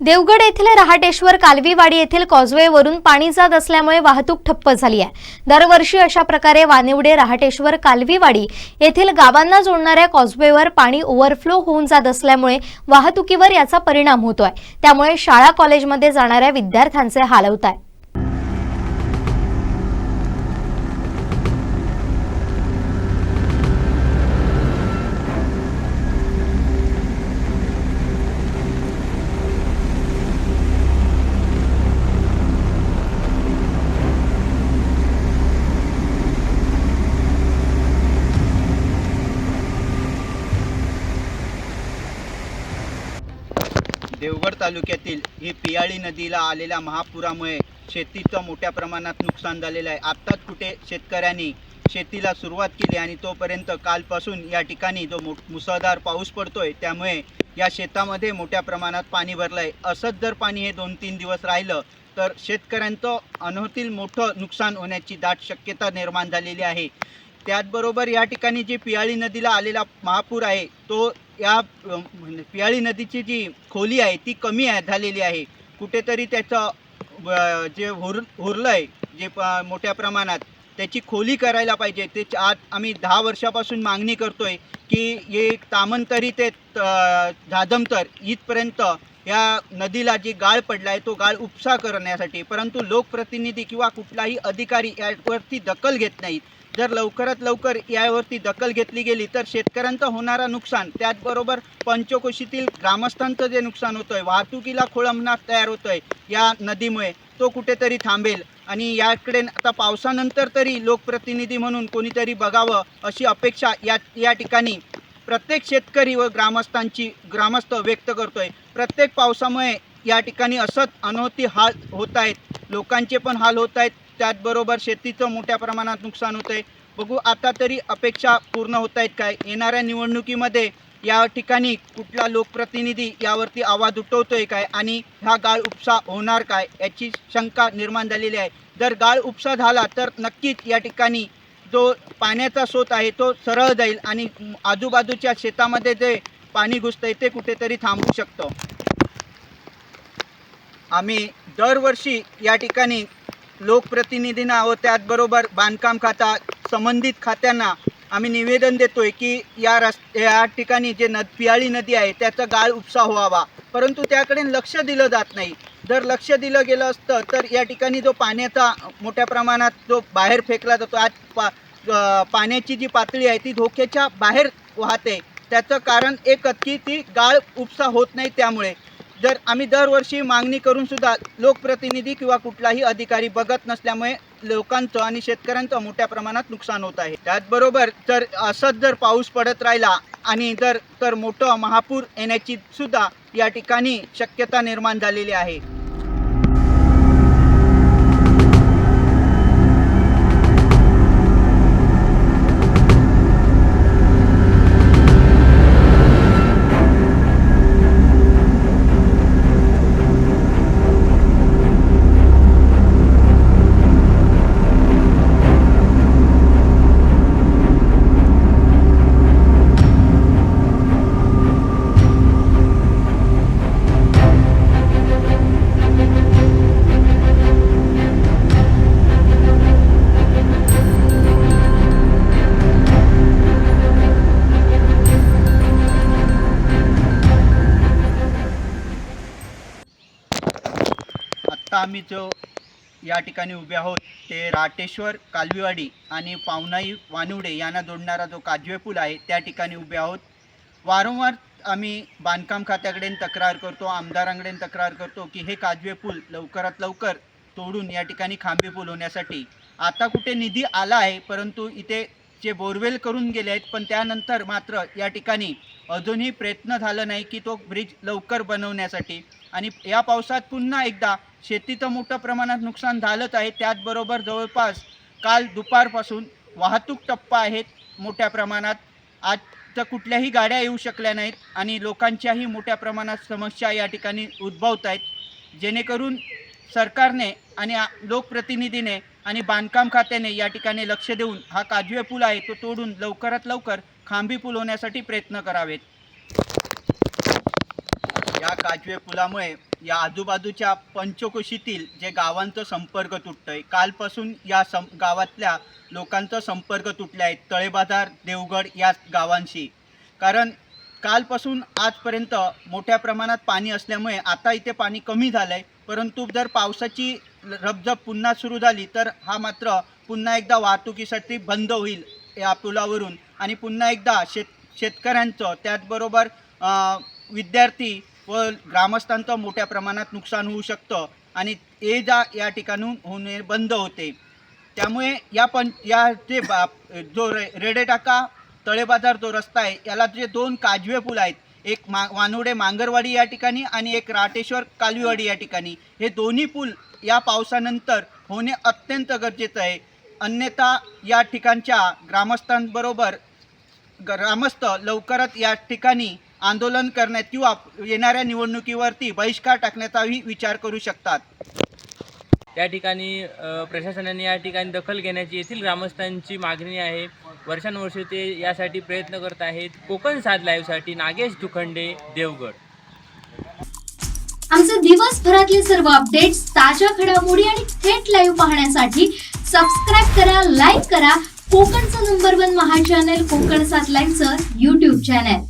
देवगड येथील रहाटेश्वर कालवीवाडी येथील कॉजवेवरून पाणी जात असल्यामुळे वाहतूक ठप्प झाली आहे. दरवर्षी अशा प्रकारे वानिवडे रहाटेश्वर कालवीवाडी येथील गावांना जोडणाऱ्या कॉजवेवर पाणी ओव्हरफ्लो होऊन जात असल्यामुळे वाहतुकीवर याचा परिणाम होतोय. त्यामुळे शाळा कॉलेजमध्ये जाणाऱ्या विद्यार्थ्यांचे हाल होत आहे. देवगड तालुक्यातील ही पियाळी नदीला आलेल्या महापुरामुळे शेतीचं मोठ्या प्रमाणात नुकसान झालेलं आहे. आत्ताच कुठे शेतकऱ्यांनी शेतीला सुरुवात केली आणि तोपर्यंत कालपासून या ठिकाणी जो मो मुसळधार पाऊस पडतोय त्यामुळे या शेतामध्ये मोठ्या प्रमाणात पाणी भरलं आहे असंच जर पाणी हे दोन तीन दिवस राहिलं तर शेतकऱ्यांचं अनहोतील मोठं नुकसान होण्याची दाट शक्यता निर्माण झालेली आहे. त्याचबरोबर या ठिकाणी जी पियाळी नदीला आलेला महापूर आहे तो या म्हणजे पियाळी नदीची जी खोली आहे ती कमी आहे झालेली आहे. कुठेतरी त्याचं जे हुर हुरलं आहे जे प मोठ्या प्रमाणात त्याची खोली करायला पाहिजे. ते आज आम्ही दहा वर्षापासून मागणी करतोय की हे तामंतरी ते त- जाधमतर इथपर्यंत या नदीला जी गाळ पडला आहे तो गाळ उपसा करण्यासाठी. परंतु लोकप्रतिनिधी किंवा कुठलाही अधिकारी यावरती दखल घेत नाहीत. जर लवकरात लवकर यावरती दखल घेतली गेली तर शेतकऱ्यांचं होणारं नुकसान त्याचबरोबर पंचकोशीतील ग्रामस्थांचं जे नुकसान होतं आहे वाहतुकीला खोळंबणार तयार होतोय या नदीमुळे तो कुठेतरी थांबेल. आणि याकडे आता पावसानंतर तरी लोकप्रतिनिधी म्हणून कोणीतरी बघावं अशी अपेक्षा या या ठिकाणी प्रत्येक शेतकरी व ग्रामस्थांची ग्रामस्थ व्यक्त करतोय. प्रत्येक पावसामुळे या ठिकाणी असंच अनोती हाल होत आहेत. लोकांचे पण हाल होत आहेत. त्याचबरोबर शेतीचं मोठ्या प्रमाणात नुकसान होत आहे बघू आता तरी अपेक्षा पूर्ण होत आहेत काय? येणाऱ्या निवडणुकीमध्ये या ठिकाणी कुठला लोकप्रतिनिधी यावरती आवाज उठवतोय काय? आणि हा गाळ उपसा होणार काय? याची शंका निर्माण झालेली आहे. जर गाळ उपसा झाला तर नक्कीच या ठिकाणी जो पाण्याचा स्रोत आहे तो सरळ जाईल आणि आजूबाजूच्या शेतामध्ये जे पाणी घुसतंय ते कुठेतरी थांबू शकतं. आम्ही दरवर्षी या ठिकाणी लोकप्रतिनिधींना व त्याचबरोबर बांधकाम खाता संबंधित खात्यांना आम्ही निवेदन देतोय की या रस् या ठिकाणी जे नद पियाळी नदी आहे त्याचा गाळ उपसा व्हावा. परंतु त्याकडे लक्ष दिलं जात नाही. जर लक्ष दिलं गेलं असतं तर या ठिकाणी जो पाण्याचा मोठ्या प्रमाणात जो बाहेर फेकला जातो आज पा पाण्याची जी पातळी आहे ती धोक्याच्या बाहेर वाहते. त्याचं कारण एकच की ती गाळ उपसा होत नाही त्यामुळे. जर आम्ही दरवर्षी मागणी करूनसुद्धा लोकप्रतिनिधी किंवा कुठलाही अधिकारी बघत नसल्यामुळे लोकांचं आणि शेतकऱ्यांचं मोठ्या प्रमाणात नुकसान होत आहे. त्याचबरोबर जर असंच जर पाऊस पडत राहिला आणि जर तर मोठं महापूर येण्याची सुद्धा या ठिकाणी शक्यता निर्माण झालेली आहे. आत्ता आम्ही जो या ठिकाणी उभे आहोत ते राटेश्वर कालवीवाडी आणि पावनाई वानुडे यांना जोडणारा जो काजवे पूल आहे त्या ठिकाणी उभे आहोत. वारंवार आम्ही बांधकाम खात्याकडे तक्रार करतो आमदारांकडे तक्रार करतो की हे काजवे पूल लवकरात लवकर तोडून या ठिकाणी खांबे पूल होण्यासाठी. आता कुठे निधी आला आहे परंतु इथे जे बोरवेल करून गेले आहेत पण त्यानंतर मात्र या ठिकाणी अजूनही प्रयत्न झाला नाही की तो ब्रिज लवकर बनवण्यासाठी. आणि या पावसात पुन्हा एकदा शेतीचं मोठ्या प्रमाणात नुकसान झालंच आहे. त्याचबरोबर जवळपास काल दुपारपासून वाहतूक टप्पा आहेत मोठ्या प्रमाणात. आज तर कुठल्याही गाड्या येऊ शकल्या नाहीत आणि लोकांच्याही मोठ्या प्रमाणात समस्या या ठिकाणी उद्भवत आहेत. जेणेकरून सरकारने आणि लोकप्रतिनिधीने आणि बांधकाम खात्याने या ठिकाणी लक्ष देऊन हा काजवे पूल आहे तो तोडून लवकरात लवकर खांबी पूल होण्यासाठी प्रयत्न करावेत. या काजवे पुलामुळे या आजूबाजूच्या पंचकोशीतील जे गावांचा संपर्क तुटतोय कालपासून या सं गावातल्या लोकांचा संपर्क तुटला आहे तळेबाजार देवगड या गावांशी. कारण कालपासून आजपर्यंत मोठ्या प्रमाणात पाणी असल्यामुळे आता इथे पाणी कमी झालं आहे परंतु जर पावसाची रबजब पुन्हा सुरू झाली तर हा मात्र पुन्हा एकदा वाहतुकीसाठी बंद होईल या पुलावरून. आणि पुन्हा एकदा शेत शेतकऱ्यांचं त्याचबरोबर विद्यार्थी व ग्रामस्थांचं मोठ्या प्रमाणात नुकसान होऊ शकतं आणि ये जा या ठिकाणून होणे बंद होते. त्यामुळे या पण या जे बा जो रे रेडे टाका तळेबाजार जो रस्ता आहे याला जे दोन काजवे पूल आहेत एक मा वानुडे मांगरवाडी या ठिकाणी आणि एक राटेश्वर कालवीवाडी या ठिकाणी हे दोन्ही पूल या पावसानंतर होणे अत्यंत गरजेचं आहे. अन्यथा या ठिकाणच्या ग्रामस्थांबरोबर ग्रामस्थ लवकरच या ठिकाणी आंदोलन करण्यात किंवा येणाऱ्या निवडणुकीवरती बहिष्कार टाकण्याचाही विचार करू शकतात. त्या ठिकाणी प्रशासनाने या ठिकाणी दखल घेण्याची येथील ग्रामस्थांची मागणी आहे. वर्षानुवर्षे ते यासाठी प्रयत्न करत आहेत. कोकण साध लाईव्हसाठी नागेश दुखंडे देवगड. आमचे दिवसभरातले सर्व अपडेट्स ताज्या घडामोडी आणि थेट लाईव्ह पाहण्यासाठी सबस्क्राईब करा लाईक करा. कोकणचं नंबर वन महा चॅनल कोकण सात लाईव्हचं युट्यूब चॅनल